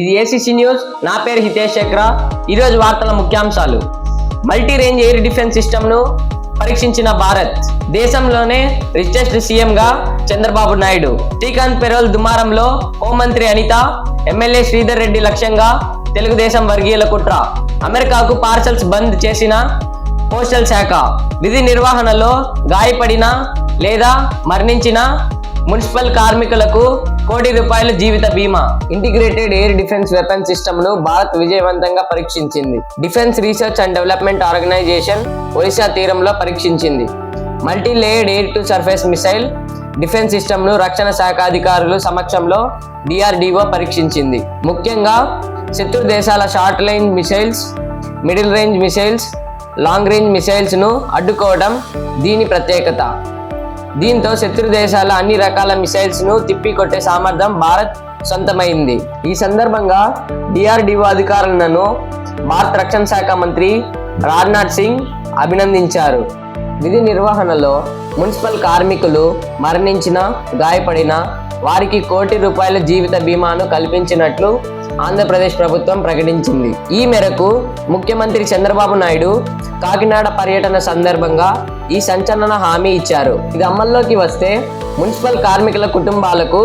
ఇది ACC news నా పేరు హితేష్ చక్ర ఈరోజు వార్తల ముఖ్యాంశాలు. మల్టీ రేంజ్ ఎయిర్ డిఫెన్స్ సిస్టమ్ను పరీక్షించిన భారత్. దేశంలోనే రిచెస్ట్ సీఎంగా చంద్రబాబు నాయుడు. శ్రీకాంత్ పెరోల్ దుమారంలో హోంమంత్రి అనిత ఎమ్మెల్యే శ్రీధర్ రెడ్డి లక్ష్యంగా తెలుగుదేశం వర్గీయుల కుట్ర. అమెరికాకు పార్సల్స్ బంద్ చేసిన పోస్టల్ శాఖ. విధి నిర్వహణలో గాయపడిన లేదా మరణించిన మున్సిపల్ కార్మికులకు కోటి రూపాయల జీవిత బీమా. ఇంటిగ్రేటెడ్ ఎయిర్ డిఫెన్స్ వెపన్ సిస్టమ్ను భారత్ విజయవంతంగా పరీక్షించింది. Defence research and development organisation Orissa తీరంలో పరీక్షించింది. Multi layered air to surface missile defence సిస్టమ్ను రక్షణ శాఖ అధికారులు సమక్షంలో డిఆర్డిఓ పరీక్షించింది. ముఖ్యంగా శత్రు దేశాల short range missiles middle range missiles long range మిసైల్స్ను అడ్డుకోవడం దీని ప్రత్యేకత. దీంతో శత్రు దేశాల అన్ని రకాల మిసైల్స్ను తిప్పి కొట్టే సామర్థ్యం భారత్ సొంతమైంది. ఈ సందర్భంగా డిఆర్డిఓ అధికారులను భారత రక్షణ శాఖ మంత్రి రాజ్నాథ్ సింగ్ అభినందించారు. విధి నిర్వహణలో మున్సిపల్ కార్మికులు మరణించిన గాయపడిన వారికి కోటి రూపాయల జీవిత బీమాను కల్పించినట్లు ఆంధ్రప్రదేశ్ ప్రభుత్వం ప్రకటించింది. ఈ మేరకు ముఖ్యమంత్రి చంద్రబాబు నాయుడు కాకినాడ పర్యటన సందర్భంగా ఈ సంచలన హామీ ఇచ్చారు. ఇది అమల్లోకి వస్తే మున్సిపల్ కార్మికుల కుటుంబాలకు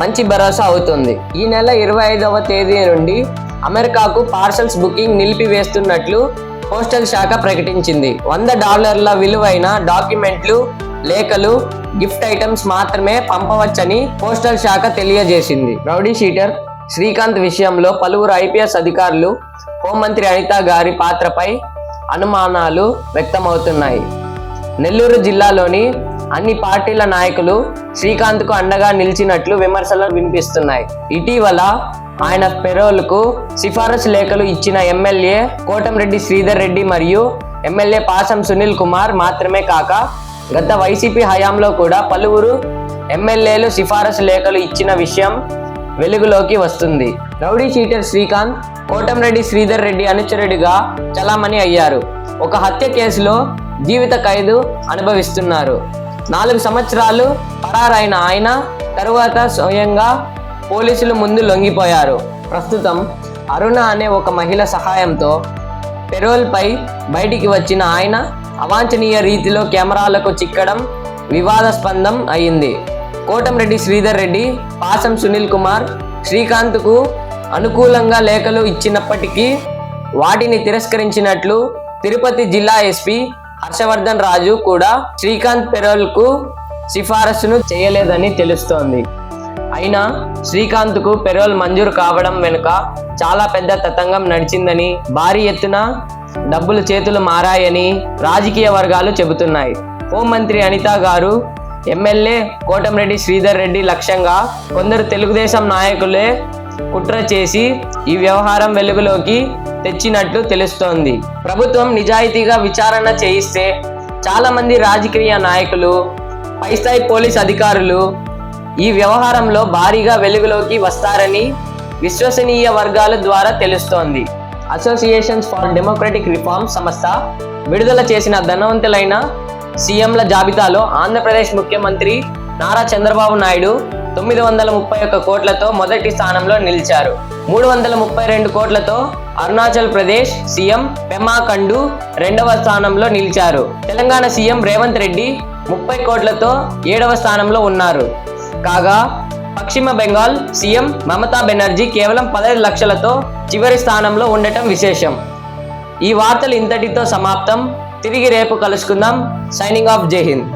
మంచి భరోసా అవుతుంది. ఈ నెల ఇరవై ఐదవ తేదీ నుండి అమెరికాకు పార్సల్స్ బుకింగ్ నిలిపివేస్తున్నట్లు పోస్టల్ శాఖ ప్రకటించింది. వంద డాలర్ల విలువైన డాక్యుమెంట్లు లేఖలు గిఫ్ట్ ఐటమ్స్ మాత్రమే పంపవచ్చని పోస్టల్ శాఖ తెలియజేసింది. రౌడీ షీటర్ శ్రీకాంత్ విషయంలో పలువురు ఐపీఎస్ అధికారులు హోంమంత్రి అనిత గారి పాత్రపై అనుమానాలు వ్యక్తమవుతున్నాయి. నెల్లూరు జిల్లాలోని అన్ని పార్టీల నాయకులు శ్రీకాంత్కు అండగా నిలిచినట్లు విమర్శలు వినిపిస్తున్నాయి. ఇటీవల ఆయన పెరోల్కు సిఫారసు లేఖలు ఇచ్చిన ఎమ్మెల్యే కోటంరెడ్డి శ్రీధర్ రెడ్డి మరియు ఎమ్మెల్యే పాసం సునీల్ కుమార్ మాత్రమే కాక గత వైసీపీ హయాంలో కూడా పలువురు ఎమ్మెల్యేలు సిఫారసు లేఖలు ఇచ్చిన విషయం వెలుగులోకి వస్తుంది. రౌడీ షీటర్ శ్రీకాంత్ కోటంరెడ్డి శ్రీధర్ రెడ్డి అనుచరుడిగా చలామణి అయ్యారు. ఒక హత్య కేసులో జీవిత ఖైదు అనుభవిస్తున్నారు. నాలుగు సంవత్సరాలు పరారైన ఆయన తరువాత స్వయంగా పోలీసులు ముందు లొంగిపోయారు. ప్రస్తుతం అరుణ అనే ఒక మహిళ సహాయంతో పెరోల్పై బయటికి వచ్చిన ఆయన అవాంఛనీయ రీతిలో కెమెరాలకు చిక్కడం వివాదాస్పందం అయింది. కోటంరెడ్డి శ్రీధర్ రెడ్డి పాసం సునీల్ కుమార్ శ్రీకాంత్కు అనుకూలంగా లేఖలు ఇచ్చినప్పటికీ వాటిని తిరస్కరించినట్లు తిరుపతి జిల్లా ఎస్పీ హర్షవర్ధన్ రాజు కూడా శ్రీకాంత్ పెరోల్కు సిఫారసును చేయలేదని తెలుస్తోంది. అయినా శ్రీకాంత్కు పెరోల్ మంజూరు కావడం వెనుక చాలా పెద్ద తతంగం నడిచిందని భారీ ఎత్తున డబ్బులు చేతులు మారాయని రాజకీయ వర్గాలు చెబుతున్నాయి. హోంమంత్రి అనిత గారు ఎమ్మెల్యే కోటంరెడ్డి శ్రీధర్ రెడ్డి లక్ష్యంగా కొందరు తెలుగుదేశం నాయకులే కుట్ర చేసి ఈ వ్యవహారం వెలుగులోకి తెచ్చినట్లు తెలుస్తోంది. ప్రభుత్వం నిజాయితీగా విచారణ చేయిస్తే చాలామంది రాజకీయ నాయకులు పైస్థాయి పోలీస్ అధికారులు ఈ వ్యవహారంలో భారీగా వెలుగులోకి వస్తారని విశ్వసనీయ వర్గాల ద్వారా తెలుస్తోంది. అసోసియేషన్స్ ఫర్ డెమోక్రటిక్ రిఫార్మ్ సంస్థ విడుదల చేసిన ధనవంతులైన సీఎంల జాబితాలో ఆంధ్రప్రదేశ్ ముఖ్యమంత్రి నారా చంద్రబాబు నాయుడు తొమ్మిది వందల ముప్పై ఒక్క కోట్లతో మొదటి స్థానంలో నిలిచారు. మూడు వందల ముప్పై రెండు కోట్లతో అరుణాచల్ ప్రదేశ్ సీఎం పెమా కండు రెండవ స్థానంలో నిలిచారు. తెలంగాణ సీఎం రేవంత్ రెడ్డి ముప్పై కోట్లతో ఏడవ స్థానంలో ఉన్నారు. కాగా పశ్చిమ బెంగాల్ సీఎం మమతా బెనర్జీ కేవలం పదహైదు లక్షలతో చివరి స్థానంలో ఉండటం విశేషం. ఈ వార్తలు ఇంతటితో సమాప్తం. తిరిగి రేపు కలుసుకుందాం. సైనింగ్ ఆఫ్ జై హింద్